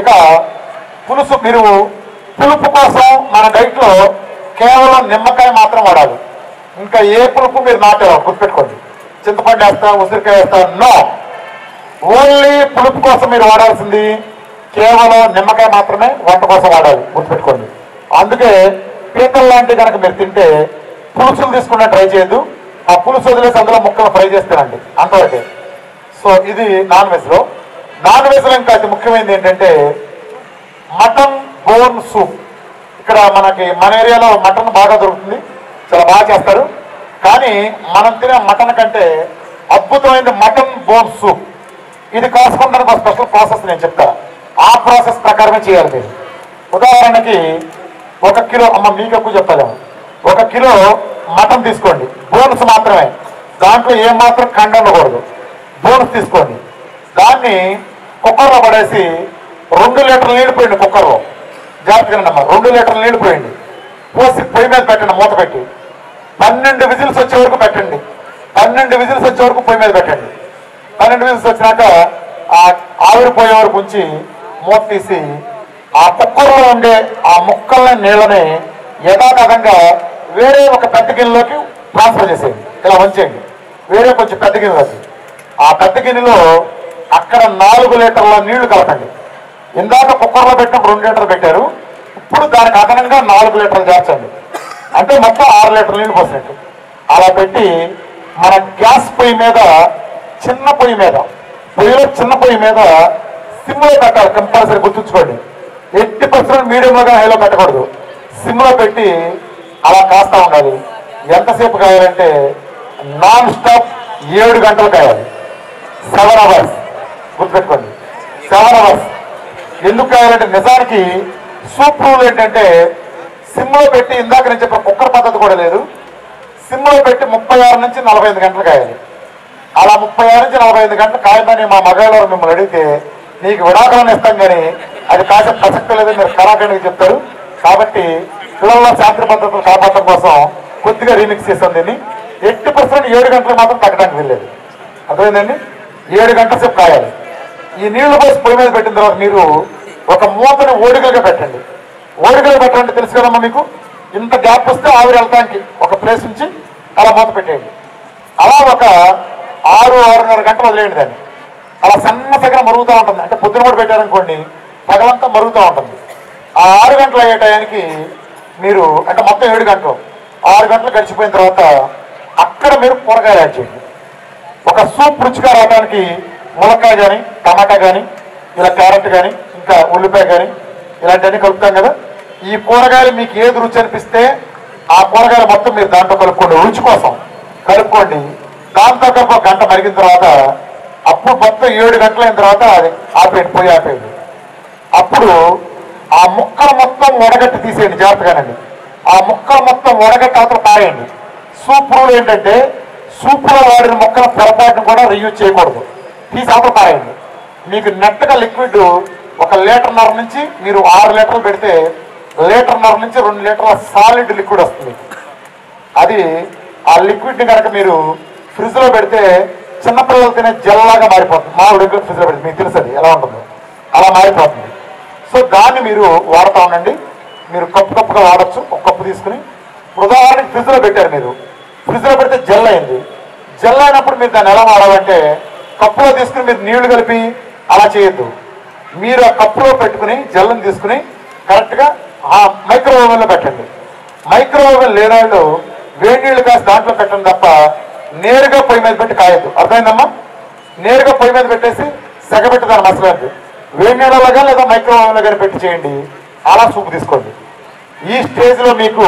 ఇక పులుసు మీరు పులుపు కోసం మన డైట్లో కేవలం నిమ్మకాయ మాత్రం వాడాలి. ఇంకా ఏ పులుపు మీరు నాటారు గుర్తుపెట్టుకోండి. చింతపండు వేస్తా ఉసిరికాయ వేస్తా నో. ఓన్లీ పులుపు కోసం మీరు వాడాల్సింది కేవలం నిమ్మకాయ మాత్రమే వంట కోసం వాడాలి గుర్తుపెట్టుకోండి. అందుకే పీతలు లాంటివి కనుక మీరు తింటే పులుసులు తీసుకునే ట్రై చేయొద్దు. ఆ పులుసు వదిలేసి అందులో ముక్కలు ఫ్రై చేస్తానండి అంతవరకే. సో ఇది నాన్ వెజ్లో. లో కాదు అతి ముఖ్యమైనది ఏంటంటే మటన్ బోన్ సూప్. ఇక్కడ మనకి మన ఏరియాలో మటన్ బాగా దొరుకుతుంది. చాలా బాగా చేస్తారు. కానీ మనం తినే మటన్ కంటే అద్భుతమైన మటన్ బోన్ సూప్. ఇది కాసుకుంటానికి ఒక స్పెషల్ ప్రాసెస్ నేను చెప్తా. ఆ ప్రాసెస్ ప్రకారమే చేయాలి మీరు. ఉదాహరణకి ఒక కిలో అమ్మ మీకు ఎక్కువ చెప్పలేము. ఒక కిలో మటన్ తీసుకోండి. బోన్స్ మాత్రమే. దాంట్లో ఏమాత్రం కండ ఉండకూడదు. బోన్స్ తీసుకోండి. దాన్ని కుక్కర్లో పడేసి రెండు లీటర్లు నీళ్ళు పోయండి కుక్కర్లో జాగ్రత్తగా రెండు లీటర్లు నీళ్ళు పోసి పొయ్యి మీద పెట్టండి మూత పెట్టి. పన్నెండు విజిల్స్ వచ్చే వరకు పెట్టండి. పన్నెండు విజిల్స్ వచ్చే వరకు పొయ్యి మీద పెట్టండి. పన్నెండు విజిల్స్ వచ్చినాక ఆ ఆవిరిపోయే వరకు ఉంచి మూత తీసి ఆ కుక్కర్లో ఉండే ఆ ముక్కల నీళ్ళని యథాతథంగా వేరే ఒక పెద్ద గిన్నెలోకి ట్రాన్స్ఫర్ చేసేయండి. ఇలా ఉంచేయండి వేరే కొంచెం పెద్ద గిన్నెలోకి. ఆ పెద్ద గిన్నెలో అక్కడ నాలుగు లీటర్ల నీళ్ళు కలపండి. ఇందాక కుక్కర్లో పెట్టినప్పుడు రెండు లీటర్లు పెట్టారు. ఇప్పుడు దానికి అదనంగా నాలుగు లీటర్లు చేర్చండి. అంటే మొత్తం ఆరు లీటర్ల నీళ్ళు పోసినట్టు అలా పెట్టి మన గ్యాస్ పొయ్యి మీద చిన్న పొయ్యి మీద పొయ్యిలో చిన్న పొయ్యి మీద సిమ్లో పెట్టాలి. కంపల్సరీ గుర్తుంచుకోండి. ఎట్టి పర్సెంట్ మీడియంలో కానీ హైలో పెట్టకూడదు. సిమ్లో పెట్టి అలా కాస్తా ఉండాలి. ఎంతసేపు కాయాలంటే నాన్ స్టాప్ ఏడు గంటలు కాయాలి. Seven hours. గుర్తుపెట్టుకోండి. సెవెన్ అవర్స్ ఎందుకు కావాలంటే నిజానికి సూప్ రూల్ ఏంటంటే సిమ్లో పెట్టి ఇందాక నేను చెప్పిన కుక్కర్ పద్ధతి కూడా లేదు. సిమ్లో పెట్టి ముప్పై ఆరు నుంచి నలభై ఐదు గంటలు కాయాలి. అలా ముప్పై ఆరు నుంచి నలభై ఐదు గంటలు కాయమని మా మగాళ్ళవారు మిమ్మల్ని అడిగితే నీకు విడాకులను ఇస్తాం కానీ అది కాసేపు ప్రసక్తి లేదని మీరు కరాఖండికి చెప్తారు. కాబట్టి పిల్లల శాంతి పద్ధతులు కాపాడటం కోసం కొద్దిగా రీమిక్స్ చేస్తాం దీన్ని. ఎయిటీ పర్సెంట్ ఏడు గంటలు మాత్రం తగ్గడానికి వెళ్ళేది అర్థమైందండి? ఏడు గంటల సేపు కాయాలి. ఈ నీళ్ళు పోసి పొయ్యి మీద పెట్టిన తర్వాత మీరు ఒక మూతని ఓడికలుగా పెట్టండి. ఓడికలు పెట్టండి తెలుసు కదమ్మా మీకు? ఇంత గ్యాప్ వస్తే ఆవిరి వెళ్తానికి ఒక ప్లేస్ నుంచి అలా మూత పెట్టేయండి. అలా ఒక ఆరు ఆరున్నర గంటలు వదిలేయండి దాన్ని. అలా సన్న సగన మరుగుతూ ఉంటుంది. అంటే పొద్దున కూడా పెట్టారనుకోండి పగలంతా మరుగుతూ ఉంటుంది. ఆ ఆరు గంటలు అయ్యే టయానికి మీరు అంటే మొత్తం ఏడు గంటలు ఆరు గంటలు గడిచిపోయిన తర్వాత అక్కడ మీరు కూరగాయలు యాడ్ చేయండి. ఒక సూప్ రుచిగా రావడానికి ములక్కాయ కానీ టమాటా కానీ ఇలా క్యారెట్ కానీ ఇంకా ఉల్లిపాయ కానీ ఇలాంటివన్నీ కలుపుతాం కదా. ఈ కూరగాయలు మీకు ఏది రుచి అనిపిస్తే ఆ కూరగాయలు మొత్తం మీరు దాంట్లో కలుపుకోండి. రుచి కోసం కలుపుకోండి. దాంతో కలిపి గంట మరిగిన తర్వాత అప్పుడు మొత్తం ఏడు గంటలైన తర్వాత అది ఆపేయండి పోయి ఆపేయండి. అప్పుడు ఆ ముక్కలు మొత్తం వడగట్టి తీసేయండి జాగ్రత్తగానండి. ఆ ముక్కలు మొత్తం వడగట్టి అవతల పారేయండి. సూప్ రూల్ ఏంటంటే సూప్లో వాడిన ముక్కల పొరపాటును కూడా రియూజ్ చేయకూడదు. తీసి అవతల పారేయండి మీకు నెట్గా లిక్విడ్ ఒక లీటర్న్నర నుంచి మీరు ఆరు లీటర్లు పెడితే లీటర్న్నర నుంచి రెండు లీటర్ల సాలిడ్ లిక్విడ్ వస్తుంది. అది ఆ లిక్విడ్ని కనుక మీరు ఫ్రిడ్జ్లో పెడితే చిన్నపిల్లలు తినే జల్లాగా మారిపోతుంది. మా ఉడికి ఫ్రిడ్జ్లో పెడితే మీకు తెలుసు అది ఎలా ఉంటుందో. అలా మారిపోతుంది. సో దాన్ని మీరు వాడుతూ ఉండండి. మీరు కప్పు కప్పుగా వాడచ్చు. ఒక కప్పు తీసుకుని ఉదాహరణకి ఫ్రిడ్జ్లో పెట్టారు మీరు. ఫ్రిడ్జ్లో పెడితే జెల్ అయింది. జెల్ అయినప్పుడు మీరు దాన్ని ఎలా వాడాలంటే కప్పులో తీసుకుని మీరు నీళ్ళు కలిపి అలా చేయొద్దు. మీరు ఆ కప్పులో పెట్టుకుని జల్లం తీసుకుని కరెక్ట్గా ఆ మైక్రోవేవ్లో పెట్టండి. మైక్రోవేవ్ లేనాళ్ళు వేడి నీళ్ళు కాసి దాంట్లో పెట్టండి తప్ప నేరుగా పొయ్యి మీద పెట్టి కాయద్దు. అర్థమైందమ్మా? నేరుగా పొయ్యి మీద పెట్టేసి సెగబెట్టి దాని మసలేదు వేడి నీళ్ళలో కానీ లేదా మైక్రోవేవ్లో కానీ పెట్టి చేయండి. అలా సూపు తీసుకోండి. ఈ స్టేజ్లో మీకు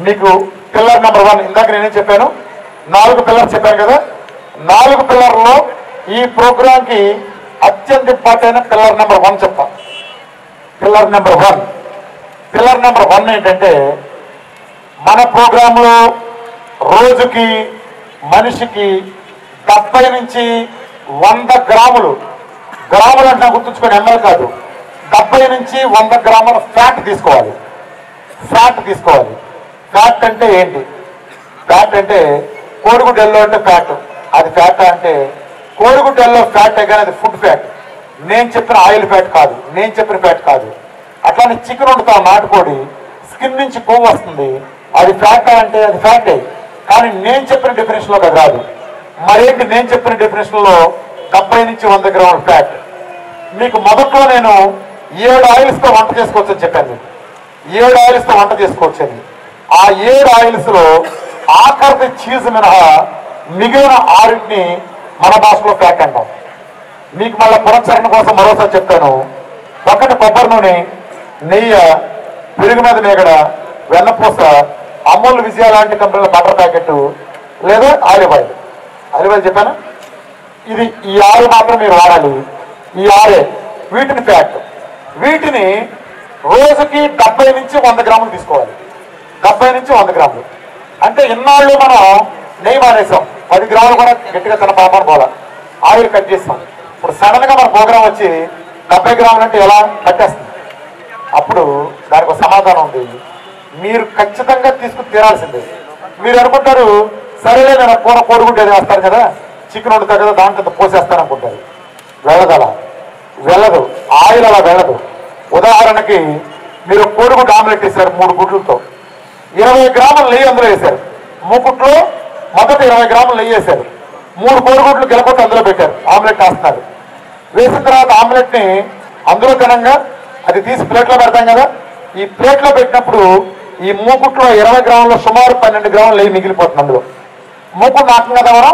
మీకు పిల్లర్ నెంబర్ వన్ ఇందాక నేనేం చెప్పాను? నాలుగు పిల్లర్స్ చెప్పాను కదా? నాలుగు పిల్లర్లో ఈ ప్రోగ్రామ్కి అత్యంత ఇంపార్టెంట్ అయిన పిల్లర్ నెంబర్ వన్ చెప్తాను pillar number one. Pillar number one ఏంటంటే మన ప్రోగ్రాంలో రోజుకి మనిషికి డెబ్బై నుంచి వంద గ్రాములు గ్రాములు అంటే గుర్తుంచుకొని ఎంఎల్ కాదు డెబ్బై నుంచి వంద గ్రాముల ఫ్యాట్ తీసుకోవాలి. ఫ్యాట్ తీసుకోవాలి. ఫ్యాట్ అంటే ఏంటి? ఫ్యాట్ అంటే కోడిగుడ్డెల్లో అంటే ఫ్యాట్. అది ఫ్యాట్ అంటే కోరుగుడ్డల్లో ఫ్యాట్ కానీ అది ఫుడ్ ఫ్యాట్. నేను చెప్పిన ఆయిల్ ఫ్యాట్ కాదు నేను చెప్పిన ఫ్యాట్ కాదు. అట్లానే చికెన్ వండుతాం నాటుకోడి స్కిన్ నుంచి కొవ్వు వస్తుంది. అది ఫ్యాట్ అంటే అది ఫ్యాటే. కానీ నేను చెప్పిన డెఫినేషన్లో అది రాదు. మరేంటి నేను చెప్పిన డెఫినేషన్లో డెబ్బై నుంచి వంద గ్రాముల ఫ్యాట్? మీకు మొదట్లో నేను ఏడు ఆయిల్స్తో వంట చేసుకోవచ్చు అని చెప్పాను. ఏడు ఆయిల్స్తో వంట చేసుకోవచ్చు అని. ఆ ఏడు ఆయిల్స్లో ఆఖరిది చీజ్ మినహా మిగిలిన ఆరింటిని మన భాషలో ప్యాక్ అంటాం. మీకు మళ్ళీ పునశ్చరణ కోసం మరోసారి చెప్తాను. ఒకటి కొబ్బరి నూనె నెయ్యి పెరుగు మీద మేగడ వెన్నపూస అమూల్ విజయ లాంటి కంపెనీల బటర్ ప్యాకెట్ లేదా ఆలివ్ ఆయిల్ ఆలివ్ ఆయిల్ చెప్పాను? ఇది ఈ ఆరు మాత్రం మీరు వాడాలి. ఈ ఆరే వీటిని ప్యాక్ వీటిని రోజుకి డెబ్బై నుంచి వంద గ్రాములు తీసుకోవాలి. డెబ్బై నుంచి వంద గ్రాములు. అంటే ఇన్నాళ్ళు మనం నెయ్యి మానేసాం పది గ్రాములు కూడా గట్టిగా తన పాపని పోల. ఆయిల్ కట్ చేస్తాం. ఇప్పుడు సడన్గా మన ప్రోగ్రామ్ వచ్చి డెబ్బై గ్రాములు అంటే ఎలా కట్టేస్తుంది అప్పుడు దానికి ఒక సమాధానం ఉంది. మీరు ఖచ్చితంగా తీసుకుని తీరాల్సిందే. మీరు అనుకుంటారు సరేలే నేను కూర కోడిగుడ్డు ఏదో వేస్తారు కదా చికెన్ వండుతారు కదా దాంట్లో పోసేస్తాను అనుకుంటారు. వెళ్ళదు అలా. వెళ్ళదు. ఆయిల్ అలా వెళ్ళదు. ఉదాహరణకి మీరు కోడిగుడ్డు ఆమ్లెట్ వేశారు మూడు గుడ్లతో. ఇరవై గ్రాములు నెయ్యి అందులో వేశారు. మూకుట్లో మొదట ఇరవై గ్రాములు నెయ్యి వేశారు. మూడు కోడిగుడ్లు గెలకొట్టి అందులో పెట్టారు. ఆమ్లెట్ కాస్తున్నారు. వేసిన తర్వాత ఆమ్లెట్ని అందులో తినంగా అది తీసి ప్లేట్లో పెడతాం కదా ఈ ప్లేట్లో పెట్టినప్పుడు ఈ మూకుట్లో ఇరవై గ్రాముల సుమారు పన్నెండు గ్రాములు నెయ్యి మిగిలిపోతుంది అందులో. మూకుడు నాకం కదా మనం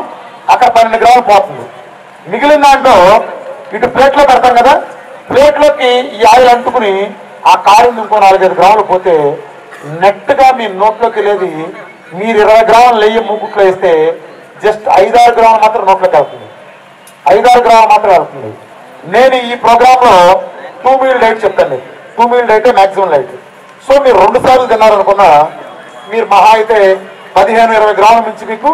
అక్కడ పన్నెండు గ్రాములు పోతుంది. మిగిలిన దాంట్లో ఇటు ప్లేట్లో పెడతాం కదా ప్లేట్లోకి ఈ ఆయిల్ అంటుకుని ఆ కారు ఇంకో నాలుగైదు గ్రాములు పోతే నెట్గా మీ నోట్లోకి వెళ్ళేది మీరు ఇరవై గ్రాములు నెయ్యి మూకుట్లో వేస్తే జస్ట్ ఐదారు గ్రాములు మాత్రం నోట్లోకి వెళ్తుంది. ఐదారు గ్రాములు మాత్రం వెళ్తుంది. నేను ఈ ప్రోగ్రాంలో టూ మీల్ డైట్ చెప్తాను. Two meal diet maximum diet so మీరు రెండు సార్లు తిన్నారనుకున్నా మీరు మహా అయితే పదిహేను ఇరవై గ్రాముల నుంచి మీకు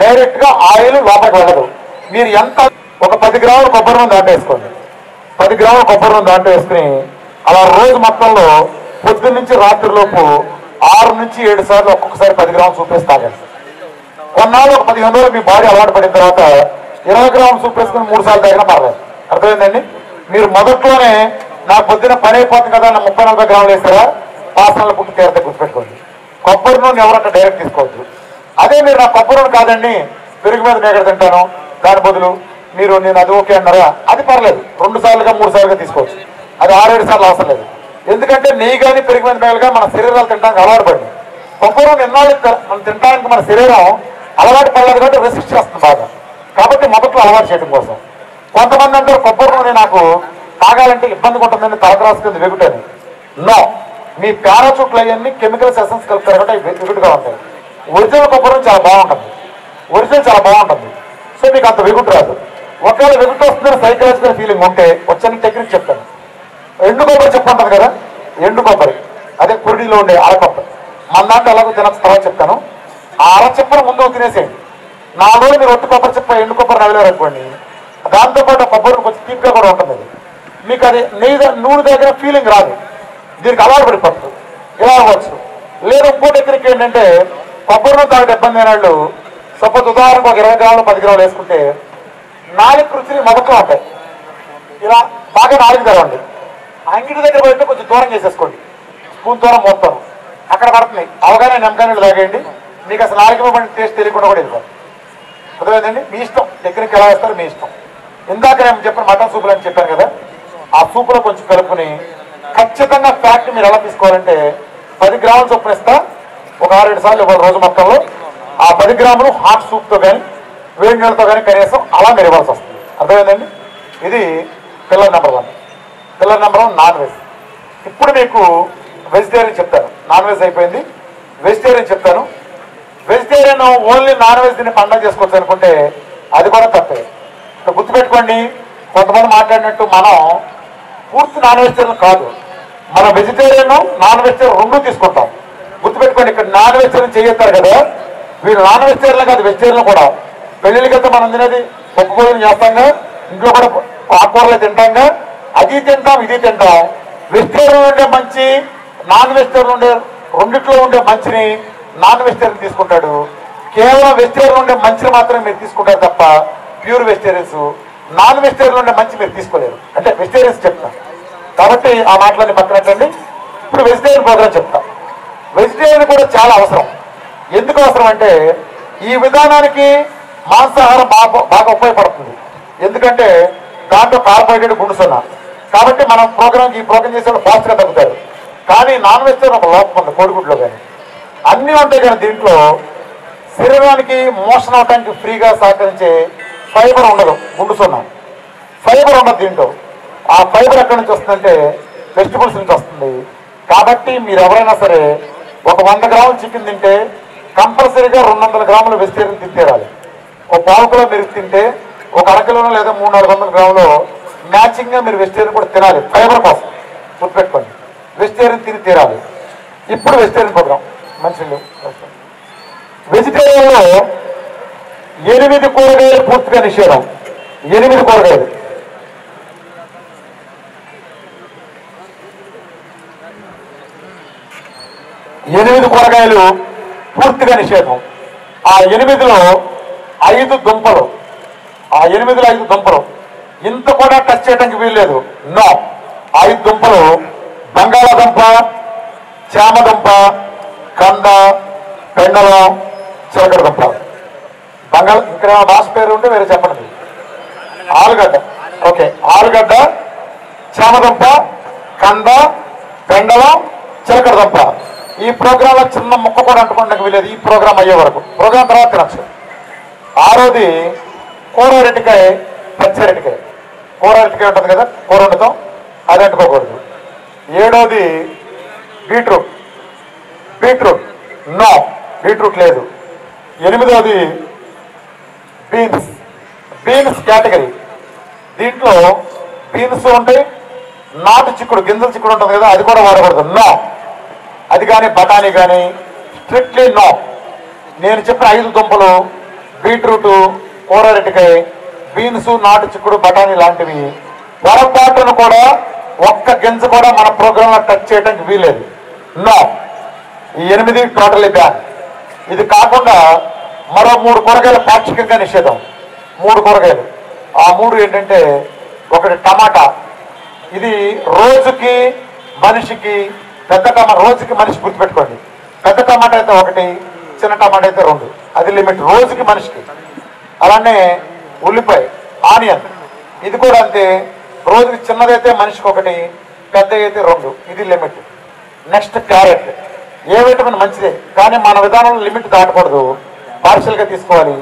డైరెక్ట్గా ఆయిల్ లోపలికి వెళ్ళదు. మీరు ఎంత ఒక పది గ్రాముల కొబ్బరి నూనె దాంట్లో వేసుకోండి. పది గ్రాముల కొబ్బరి నూనె దాంట్లో వేసుకుని అలా రోజు మొత్తంలో పొద్దున్న నుంచి రాత్రిలోపు ఆరు నుంచి ఏడు సార్లు ఒక్కొక్కసారి పది గ్రాములు చూపిస్తాను తాగండి కొన్నాళ్ళు ఒక పదిహేను రోజులు మీ బాడీ అలవాటు పడిన తర్వాత ఇరవై గ్రాములు చూపేసుకుని మూడు సార్లు తాగినా పర్లేదు అర్థమైందండి? మీరు మొదట్లోనే నా పొద్దున పని అయిపోతుంది కదా నా ముప్పై నలభై గ్రాములు వేస్తారా? పాసనల పుట్టి తీరత గుర్తుపెట్టుకోండి. కొబ్బరి నూనె ఎవరంటే డైరెక్ట్ తీసుకోవద్దు. అదే మీరు నా కొబ్బరి నూనె కాదండి పెరుగు మీద మేకడ తింటాను. దాని బదులు మీరు నేను అది ఓకే అన్నారా? అది పర్లేదు. రెండు సార్లుగా మూడు సార్లుగా తీసుకోవచ్చు. అది ఆరేడు సార్లు అవసరం లేదు. ఎందుకంటే నెయ్యి కానీ పెరిగిన మేలుగా మన శరీరాలు తినడానికి అలవాటు పడింది కొబ్బరి ఎన్నాళ్ళు మనం తినడానికి మన శరీరం అలవాటు పడలేదు కాబట్టి రెసిస్ట్ చేస్తుంది బాగా. కాబట్టి మొదట్లో అలవాటు చేయడం కోసం. కొంతమంది అంటారు కొబ్బరి నూనె నాకు తాగాలంటే ఇబ్బందిగా ఉంటుందని తలకరాసు కింద వెగుటని నో. మీ పారాచూట్లు అవన్నీ కెమికల్స్ ఎసెన్స్ కలుపుతారు కాబట్టి అవి వెగుటుగా ఉంటాయి. ఒరిజినల్ కొబ్బరి చాలా బాగుంటుంది. ఒరిజినల్ చాలా బాగుంటుంది. సో మీకు అంత వెగుటు రాదు. ఒకవేళ వెగుటు వస్తుందని సైకలాజికల్ ఫీలింగ్ ఉంటే వచ్చని టెక్నిక్ చెప్తాను. ఎండు కొబ్బరి చెప్పు ఉంటుంది కదా ఎండు కొబ్బరి. అదే కురిడిలో ఉండే అరకొబ్బరి. మన దాంట్లో ఎలాగో తినచ్చు తర్వాత చెప్తాను. ఆ అర చెప్పును ముందు తినేసేయండి. నాలుగు మీరు ఒట్టు కొబ్బరి చెప్ప ఎండు కొబ్బరి నవ్వలేరు అనుకోండి. దాంతోపాటు కొబ్బరి కొంచెం తీపిగా కూడా ఉంటుంది అది. మీకు అది నెయ్యి నూనె దగ్గర ఫీలింగ్ రాదు. దీనికి అలవాటు పడిపోతుంది. ఇలా అవ్వచ్చు. లేదా ఇంకో దగ్గరికి ఏంటంటే కొబ్బరి నూనె తాగే ఇబ్బంది అయిన వాళ్ళు సపోజ్ ఉదాహరణకు ఒక ఇరవై గ్రాములు పది గ్రాములు వేసుకుంటే నాలుగు రుచిని మొదట్లో ఉంటాయి. ఇలా బాగా నాలుగు తెరవండి. అంగిటి దగ్గర పోయితే కొంచెం దూరం చేసేసుకోండి. స్పూన్ దూరం మొత్తం. అక్కడ పడుతున్నాయి. అవగానే నిమ్మకాయలు తాగేయండి. మీకు అసలు ఆరోగ్యమైన టేస్ట్ తెలియకుండా కూడా వెళ్ళిపోతుంది అర్థమైందండి? మీ ఇష్టం. టెక్నిక్ ఎలా వేస్తారో మీ ఇష్టం. ఇందాక నేను చెప్పిన మటన్ సూపులు అని చెప్పాను కదా ఆ సూపులో కొంచెం కలుపుకొని ఖచ్చితంగా ఫ్యాక్ట్ మీరు ఎలా తీసుకోవాలంటే పది గ్రాములు చొప్పున ఇస్తా. ఒక ఆరేడు సార్లు ఇవ్వాలి రోజు మొత్తంలో. ఆ పది గ్రాములు హాట్ సూప్తో కానీ వేడి నీళ్ళతో కానీ కనీసం అలా మీరు ఇవ్వాల్సి వస్తుంది. అర్థమైందండి? ఇది పిల్లల number one. Pillar number one non veg ఇప్పుడు మీకు వెజిటేరియన్ చెప్తాను. నాన్ వెజ్ అయిపోయింది. వెజిటేరియన్ చెప్తాను. వెజిటేరియన్ ఓన్లీ నాన్ వెజ్ తిని పండగ చేసుకోవచ్చు అనుకుంటే అది కూడా తప్పే. ఇక్కడ గుర్తుపెట్టుకోండి కొంతమంది మాట్లాడినట్టు మనం పూర్తి నాన్ వెజిటేరియన్ కాదు. మనం వెజిటేరియన్ నాన్ వెజిటేరియన్ రెండు తీసుకుంటాం. గుర్తుపెట్టుకోండి ఇక్కడ నాన్ వెజిటేరియన్ చేయొత్తారు కదా. వీళ్ళు నాన్ వెజిటేరియన్ కాదు వెజిటేరియన్ కూడా. పెళ్ళిళ్ళకి మనం తినేది ఒక్క భోజనం చేస్తాంగా ఇంట్లో కూడా ఆకుకూరలు తింటాంగా అది తింటాం ఇది తింటాం. వెజిటేరియన్ ఉండే మంచి నాన్ వెజిటేరియన్ ఉండే రెండిట్లో ఉండే మంచిని నాన్ వెజిటేరియన్ తీసుకుంటాడు. కేవలం వెజిటేరియన్ ఉండే మంచిని మాత్రమే మీరు తీసుకుంటారు తప్ప ప్యూర్ వెజిటేరియన్స్ నాన్ వెజిటేరియన్ ఉండే మంచి మీరు తీసుకోలేరు. అంటే వెజిటేరియన్స్ చెప్తాను కాబట్టి ఆ మాటలన్నీ పక్కనట్టండి. ఇప్పుడు వెజిటేరియన్ ప్రోగ్రామ్ చెప్తాం. వెజిటేరియన్ కూడా చాలా అవసరం. ఎందుకు అవసరం అంటే ఈ విధానానికి మాంసాహారం బాగా బాగా ఉపయోగపడుతుంది. ఎందుకంటే దాంట్లో కార్బోహైడ్రేట్ గుండు కాబట్టి మనం ప్రోగ్రామ్ ఈ ప్రోగ్రామ్ చేసేవాళ్ళు ఫాస్ట్గా తగ్గుతారు. కానీ నాన్ వెజిటేరియన్ ఒక లోపం ఉంది కోడిగుడ్లో కానీ. అన్నీ ఉంటాయి కానీ దీంట్లో శరీరానికి మోషన్ అవటానికి ఫ్రీగా సహకరించే ఫైబర్ ఉండదు గుండు సున్నా ఫైబర్ ఉండదు దీంట్లో. ఆ ఫైబర్ ఎక్కడి నుంచి వస్తుందంటే వెజిటబుల్స్ నుంచి వస్తుంది. కాబట్టి మీరు ఎవరైనా సరే ఒక వంద గ్రాములు చికెన్ తింటే కంపల్సరీగా రెండు వందల గ్రాములు వెజిటేరియన్ తింటేరాలి ఒక పావు కిలో మీరు తింటే ఒక అరకిలోనో లేదా మూడు నాలుగు వందల గ్రాములు మ్యాచింగ్గా మీరు వెజిటేరియన్ కూడా తినాలి. ఫైబర్ కోసం గుర్తుపెట్టుకోండి. వెజిటేరియన్ తిని తీరాలి. ఇప్పుడు వెజిటేరియన్ ప్రోగ్రామ్ మంచిది వెజిటేరియన్లో ఎనిమిది కూరగాయలు పూర్తిగా నిషేధం. ఎనిమిది కూరగాయలు. ఎనిమిది కూరగాయలు పూర్తిగా నిషేధం. ఆ ఎనిమిదిలో ఐదు దుంపలు. ఆ ఎనిమిదిలో ఐదు దుంపలు. ఇంత కూడా టచ్ చేయడానికి వీల్లేదు. నో. ఐదు దుంపలు. బంగాళాదుంప చామదుంప కంద పెండలం చిలకడ దుంప బంగాళ ఇక్కడ భాష పేరు ఉంటే వేరే చెప్పండి. ఆలుగడ్డ. ఓకే. ఆలుగడ్డ చామదుంప కంద పెండలం చిలకడ దుంప. ఈ ప్రోగ్రామ్లో చిన్న ముక్క కూడా అంటుకోవడానికి వీలేదు ఈ ప్రోగ్రామ్ అయ్యే వరకు. ప్రోగ్రామ్ తర్వాత తినచ్చు. ఆరోది కూర అరటికాయ పచ్చి కూర అరటికాయ ఉంటుంది కదా కూర వండుతాం అది అంటుకోకూడదు. ఏడోది బీట్రూట్. బీట్రూట్. నో. బీట్రూట్ లేదు. ఎనిమిదోది బీన్స్. Beans category. దీంట్లో బీన్స్ ఉంటాయి నాటు చిక్కుడు గింజల చిక్కుడు ఉంటుంది కదా అది కూడా వాడకూడదు. నో. అది కానీ బఠానీ కానీ స్ట్రిక్ట్లీ నో. నేను చెప్పిన ఐదు దుంపలు బీట్రూటు కూర బీన్స్ నాటు చిక్కుడు బఠానీ లాంటివి పొరపాటును కూడా ఒక్క గింజ కూడా మన ప్రోగ్రాంలో టచ్ చేయడానికి వీలేదు నో. ఈ ఎనిమిది టోటల్ బ్యాన్. ఇది కాకుండా మరో మూడు కూరగాయలు పాక్షికంగా నిషేధం. మూడు కూరగాయలు. ఆ మూడు ఏంటంటే ఒకటి టమాటా. ఇది రోజుకి మనిషికి పెద్ద టమా రోజుకి మనిషి గుర్తుపెట్టుకోండి. పెద్ద టమాటా అయితే ఒకటి చిన్న టమాటా అయితే రెండు. అది లిమిట్. రోజుకి మనిషికి. అలానే ఉల్లిపాయ ఆనియన్. ఇది కూడా అంతే. రోజుకి చిన్నదైతే మనిషికి ఒకటి పెద్ద అయితే రెండు. ఇది limit. Next carrot. A vitamin మంచిదే? కానీ మన విధానంలో లిమిట్ దాటకూడదు. పార్షియల్గా తీసుకోవాలి.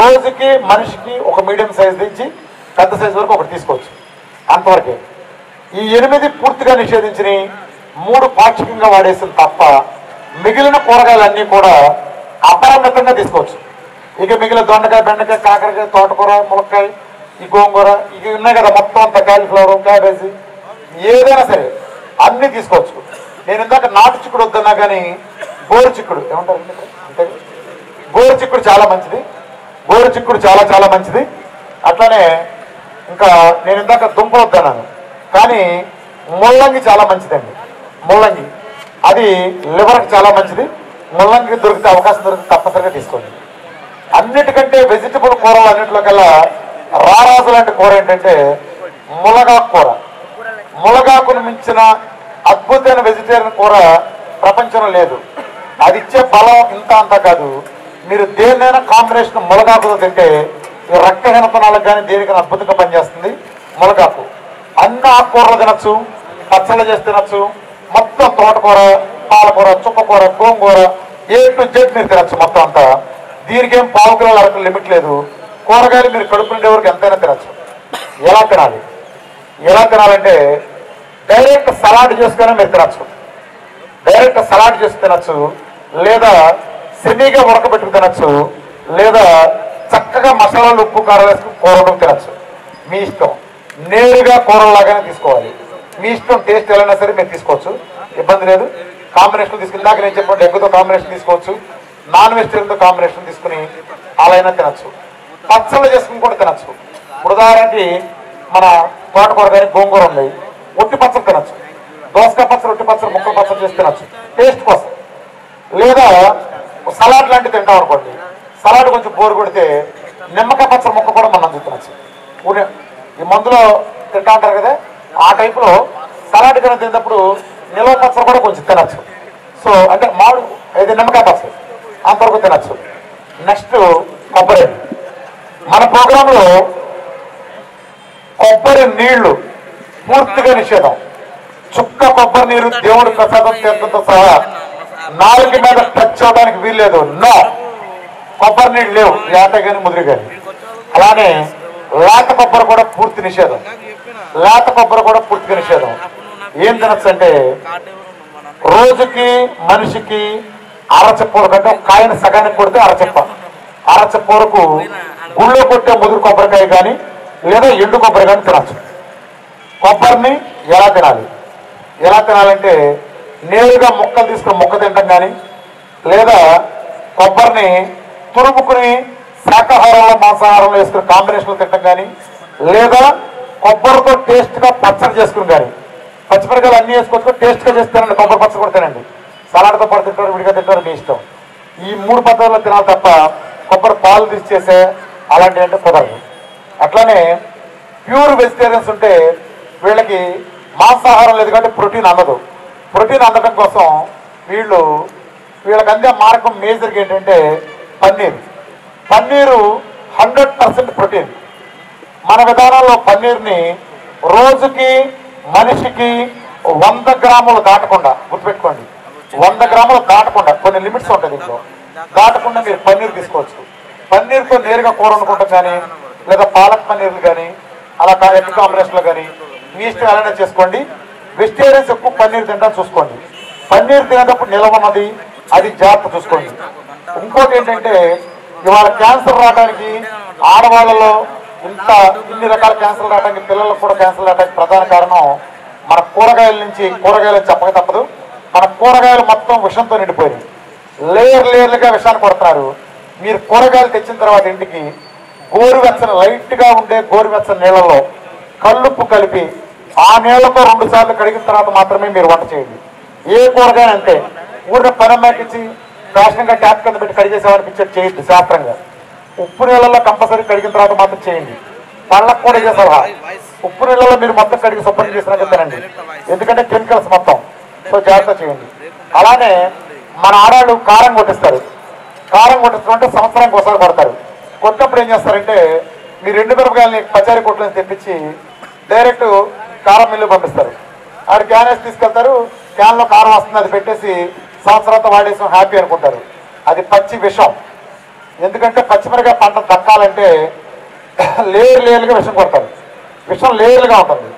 రోజుకి మనిషికి ఒక మీడియం సైజ్ నుంచి పెద్ద సైజు వరకు ఒకటి తీసుకోవచ్చు. అంతవరకే. ఈ ఎనిమిది పూర్తిగా నిషేధించిన మూడు పాక్షికంగా వాడేసింది తప్ప మిగిలిన కూరగాయలన్నీ కూడా అపరిమితంగా తీసుకోవచ్చు. ఇక మిగిలిన దొండకాయ బెండకాయ కాకరకాయ తోటకూర ములక్కాయ ఈ గోంగూర ఇవి ఉన్నాయి కదా మొత్తం అంత కాలీఫ్లవర్ క్యాబేజీ ఏదైనా సరే అన్నీ తీసుకోవచ్చు. నేను ఇందాక నాటు చిక్కుడు వద్దన్నా కానీ గోరు చిక్కుడు ఏమంటారు అంటే గోరు చిక్కుడు చాలా మంచిది. గోరు చిక్కుడు చాలా చాలా మంచిది. అట్లానే ఇంకా నేను ఇందాక దుంపలు వద్దన్నాను. కానీ ముల్లంగి చాలా మంచిదండి. ముల్లంగి. అది లివర్కి చాలా మంచిది. ముల్లంగి దొరికితే అవకాశం దొరికితే తప్పనిసరిగా తీసుకోండి. అన్నిటికంటే వెజిటబుల్ కూరలు అన్నింటిలోకెల్లా రారాజు లాంటి కూర ఏంటంటే ములగాకు కూర. ములగాకును మించిన అద్భుతమైన వెజిటేరియన్ కూర ప్రపంచంలో లేదు. అది ఇచ్చే బలం ఇంత అంత కాదు. మీరు దేన్నైనా కాంబినేషన్ ములగాకుతో తింటే ఈ రక్తహీనతనాలకు కానీ దేనికైనా అద్భుతంగా పనిచేస్తుంది ములగాకు అన్ని ఆకుకూరలు తినచ్చు పచ్చళ్ళు చేసి తినచ్చు మొత్తం తోటకూర పాలకూర చుక్కకూర గోంగూర ఏ టు జెడ్ మీరు తినచ్చు మొత్తం అంతా. దీనికి ఏం పావు కిలోల అరకు లిమిట్ లేదు. కూరగాయలు మీరు కడుపు నిండే వరకు ఎంతైనా తినచ్చు. ఎలా తినాలి? ఎలా తినాలంటే డైరెక్ట్ సలాడ్ చేసుకునే మీరు తినచ్చు. డైరెక్ట్ సలాడ్ చేసి తినచ్చు. లేదా సెమీగా ఉడకబెట్టుకు తినచ్చు. లేదా చక్కగా మసాలాలు ఉప్పు కారాలు వేసుకుని కూరడం తినచ్చు. మీ ఇష్టం. నేరుగా కూరలాగానే తీసుకోవాలి. మీ ఇష్టం టేస్ట్ ఎలా సరే మీరు తీసుకోవచ్చు. ఇబ్బంది లేదు. కాంబినేషన్ తీసుకుని ఇందాక నేను చెప్పండి ఎగ్గుతో కాంబినేషన్ తీసుకోవచ్చు. నాన్ వెజిటేరియన్తో కాంబినేషన్ తీసుకుని అలా అయినా తినచ్చు. పచ్చళ్ళు చేసుకుని కూడా తినచ్చు. ఉదాహరణకి మన తోటకూర కానీ గోంగూర ఉంది ఒట్టి పచ్చడి తినచ్చు. దోసకాయ పచ్చడి ఒట్టి పచ్చడి ముక్కల పచ్చడి చేసి తినచ్చు. టేస్ట్ కోసం. లేదా సలాడ్ లాంటివి తింటాం అనుకోండి. సలాడ్ కొంచెం బోరు కొడితే నిమ్మకాయ పచ్చడి ముక్క కూడా మనం తినచ్చు. ఈ మందులో తింటా అంటారు కదా ఆ టైపులో సలాడ్ కన్నా తిన్నప్పుడు నిల్వ పచ్చడి కూడా కొంచెం తినచ్చు. సో అంటే మామిడి ఇది నిమ్మకాయ పచ్చడి? అంతవరకు తినచ్చు నెక్స్ట్ కొబ్బరి. మన ప్రోగ్రాంలో కొబ్బరి నీళ్ళు పూర్తిగా నిషేధం. చుక్క కొబ్బరి నీరు దేవుడి ప్రసాదం తీర్థంతో సహా నాలుగు మీద టచ్ అవడానికి వీల్లేదు. నో కొబ్బరి నీళ్ళు లేవు. ఏట కానీ ముదిరి కానీ అలానే లేత కొబ్బరి కూడా పూర్తి నిషేధం. లేత కొబ్బరి కూడా పూర్తిగా నిషేధం. ఏం తినచ్చు అంటే రోజుకి మనిషికి అరచెప్పూర కంటే కాయని సగానికి కొడితే అరచప్ప. అరచపూరకు గుళ్ళో కొట్టే ముదురు కొబ్బరికాయ కానీ లేదా ఎండు కొబ్బరి కానీ తినచ్చు. కొబ్బరిని ఎలా తినాలి? ఎలా తినాలంటే నేరుగా ముక్కలు తీసుకుని ముక్క తింటాం కానీ లేదా కొబ్బరిని తురుముకుని శాకాహారంలో మాంసాహారంలో వేసుకుని కాంబినేషన్లో తింటాం కానీ లేదా కొబ్బరితో టేస్ట్గా పచ్చడి చేసుకుని కానీ పచ్చిమిరకాయలు అన్నీ వేసుకొచ్చుకొని టేస్ట్గా చేస్తానండి కొబ్బరి పచ్చడి కూడా తినండి. సలాడ్తో పాటు తింటారు విడిగా తింటారు మీ ఇష్టం. ఈ మూడు పద్ధతుల్లో తినాలి తప్ప కొబ్బరి పాలు తీసి చేసే అలాంటివి అంటే కుదరదు. అట్లానే ప్యూర్ వెజిటేరియన్స్ ఉంటే వీళ్ళకి మాంసాహారం లేదు కాబట్టి ప్రోటీన్ అందదు. ప్రోటీన్ అందడం కోసం వీళ్ళు వీళ్ళకి అందే మార్గం మేజర్గా ఏంటంటే paneer. Paneer hundred percent protein. మన విధానంలో పన్నీర్ని రోజుకి మనిషికి వంద గ్రాములు దాటకుండా గుర్తుపెట్టుకోండి. వంద గ్రాములు దాటకుండా కొన్ని లిమిట్స్ ఉంటాయి దీంట్లో. దాటకుండా మీరు పన్నీర్ తీసుకోవచ్చు. పన్నీర్తో నేరుగా కూర వండుకుంటాం కానీ లేదా పాలక్ పన్నీర్లు కానీ అలా ఎగ్ కాంబినేషన్లో కానీ మీ ఇష్టం అలానే చేసుకోండి. వెజిటేరియన్స్ ఎక్కువ పన్నీర్ తింటాం చూసుకోండి. పన్నీర్ తినేటప్పుడు నిల్వ ఉన్నది అది జాగ్రత్త చూసుకోండి. ఇంకోటి ఏంటంటే ఇవాళ క్యాన్సర్ రావడానికి ఆడవాళ్ళలో ఇంత ఇన్ని రకాల క్యాన్సర్ రావడానికి పిల్లలకు కూడా క్యాన్సర్ రావడానికి ప్రధాన కారణం మన కూరగాయల నుంచి కూరగాయలు చెప్పక తప్పదు. మన కూరగాయలు మొత్తం విషంతో నిండిపోయినాయి లేయర్ లేయర్లుగా విషాన్ని కొడతారు మీరు కూరగాయలు తెచ్చిన తర్వాత ఇంటికి గోరువెచ్చని లైట్గా ఉండే గోరువెచ్చని నీళ్ళలో కల్లుప్పు కలిపి ఆ నీళ్ళతో రెండు సార్లు కడిగిన తర్వాత మాత్రమే మీరు వంట చేయండి. ఏ కూరగాయ అంటే ఊరిన పనమ్మాకిచ్చి ఫ్యాషన్గా ట్యాప్ కింద పెట్టి కడిగేసేవాడికి ఇచ్చేది చేయొద్దు శాస్త్రంగా. ఉప్పు నీళ్ళలో కంపల్సరీ కడిగిన తర్వాత మాత్రం చేయండి. పళ్ళకు కూడా ఇదే సలహా. ఉప్పు నీళ్ళలో మీరు మొత్తం కడిగి శుభ్రం చేసినా తినండి ఎందుకంటే కెమికల్స్ మొత్తం. సో జాగ్రత్త చేయండి. అలానే మన ఆడవాళ్ళు కారం కొట్టిస్తారు. కారం కొట్టిస్తుంటే సంవత్సరానికి ఒకసారి కొడతారు కొట్టినప్పుడు ఏం చేస్తారంటే మీ రెండు మిరపకాయలని పచారీ కొట్లని తెప్పించి డైరెక్ట్ కారం మిల్లు పంపిస్తారు. ఆడ క్యాన్ వేసి తీసుకెళ్తారు. క్యాన్లో కారం వస్తుంది అది పెట్టేసి సంవత్సరంతో వాడేసాం హ్యాపీ అనుకుంటారు. అది పచ్చి విషం. ఎందుకంటే పచ్చిమిరకాయ పంట దక్కాలంటే లేయర్ లేయర్గా విషం కొడతారు. విషం లేయర్గా ఉంటుంది.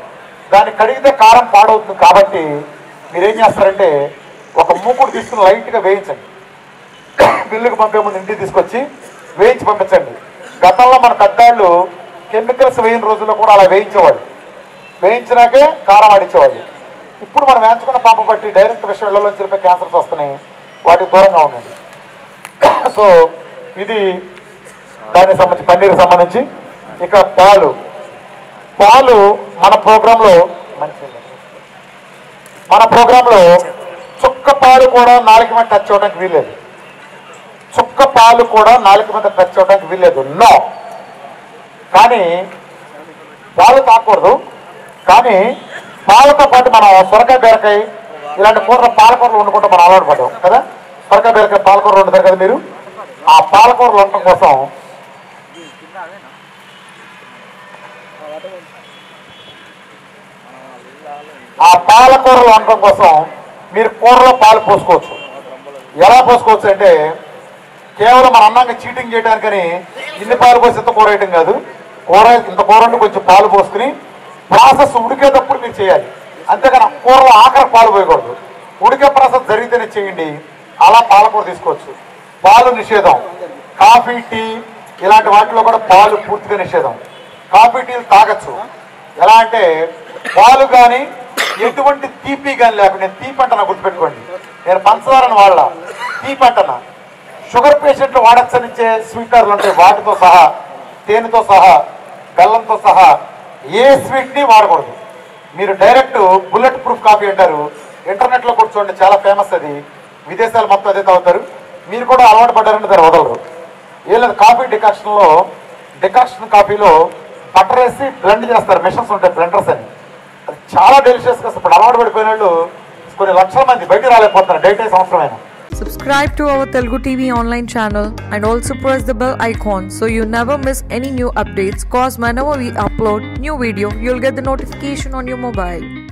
దాన్ని కడిగితే కారం పాడవుతుంది కాబట్టి మీరేం చేస్తారంటే ఒక మూకుడు తీసుకుని లైట్గా వేయించండి. బిల్లుకు పంపే ముందు ఇంటికి తీసుకొచ్చి వేయించి పంపించండి. గతంలో మన పెద్దాళ్ళు కెమికల్స్ వేయిన రోజుల్లో కూడా అలా వేయించేవాళ్ళు. వేయించినాకే కారం ఆడించేవాళ్ళు. ఇప్పుడు మనం వేయించుకున్న పంప బట్టి డైరెక్ట్ విషయం చెప్పే క్యాన్సర్స్ వస్తున్నాయి. వాటికి దూరంగా ఉండండి. సో ఇది దానికి సంబంధించి పన్నీర్ సంబంధించి. ఇక పాలు. పాలు మన ప్రోగ్రాంలో మంచిది. మన ప్రోగ్రాంలో చుక్క పాలు కూడా నాలుగు మీద టచ్ అవడానికి వీల్లేదు. చుక్క పాలు కూడా నాలుగు మీద టచ్ అవడానికి వీల్లేదు. నో కానీ పాలు తాకూడదు. కానీ పాలతో పాటు మనం సొరకాయ బీరకాయ ఇలాంటి కూరలు పాలకూరలు వండుకుంటే మనం అలవాటు పడ్డాం కదా? సొరకాయ బీరకాయ పాలకూర వండుతారు కదా మీరు? ఆ పాలకూరలు వండటం కోసం ఆ పాలకూరలు అనడం కోసం మీరు కూరలో పాలు పోసుకోవచ్చు. ఎలా పోసుకోవచ్చు అంటే కేవలం మన అన్నాన్ని చీటింగ్ చేయడానికని ఇన్ని పాలు పోసి ఇంత కూర వేయటం కాదు. కూర ఇంత కూర కొంచెం పాలు పోసుకుని ప్రాసెస్ ఉడికేటప్పుడు మీరు చేయాలి. అంతేకాని కూరలో ఆఖరి పాలు పోయకూడదు. ఉడికే ప్రాసెస్ జరిగితేనే చేయండి. అలా పాలకూర తీసుకోవచ్చు. పాలు నిషేధం. కాఫీ టీ ఇలాంటి వాటిలో కూడా పాలు పూర్తిగా నిషేధం. కాఫీ టీలు తాగచ్చు. ఎలా అంటే పాలు కానీ ఎటువంటి తీపి కానీ లేకుండా నేను తీపి అంటనా గుర్తుపెట్టుకోండి. నేను పంచదారని వాళ్ళ తీపి అంటనా షుగర్ పేషెంట్లు వాడచ్చనిచ్చే స్వీటర్లు ఉంటాయి వాటితో సహా తేనెతో సహా బెల్లంతో సహా ఏ స్వీట్ని వాడకూడదు. మీరు డైరెక్ట్ బుల్లెట్ ప్రూఫ్ కాఫీ అంటారు. ఇంటర్నెట్లో కూర్చోండి చాలా ఫేమస్ అది. విదేశాలు మొత్తం అదే తాగుతారు. మీరు కూడా అలవాటు పడ్డారంటే దాన్ని వదలరు. ఏం కాఫీ డికాక్షన్లో డికాక్షన్ కాఫీలో బటర్ వేసి బ్లెండ్ చేస్తారు. మిషన్స్ ఉంటాయి బ్లెండర్స్ అని. అది చాలా డెలిషియస్గా ఇప్పుడు అలవాటు పడిపోయిన వాళ్ళు కొన్ని లక్షల మంది బయట రాలేకపోతున్నారు డైట్ అయ్యే సంవత్సరమైన Subscribe to our Telugu TV online channel and also press the bell icon so you never miss any new updates. Cause whenever we upload new video, you'll get the notification on your mobile.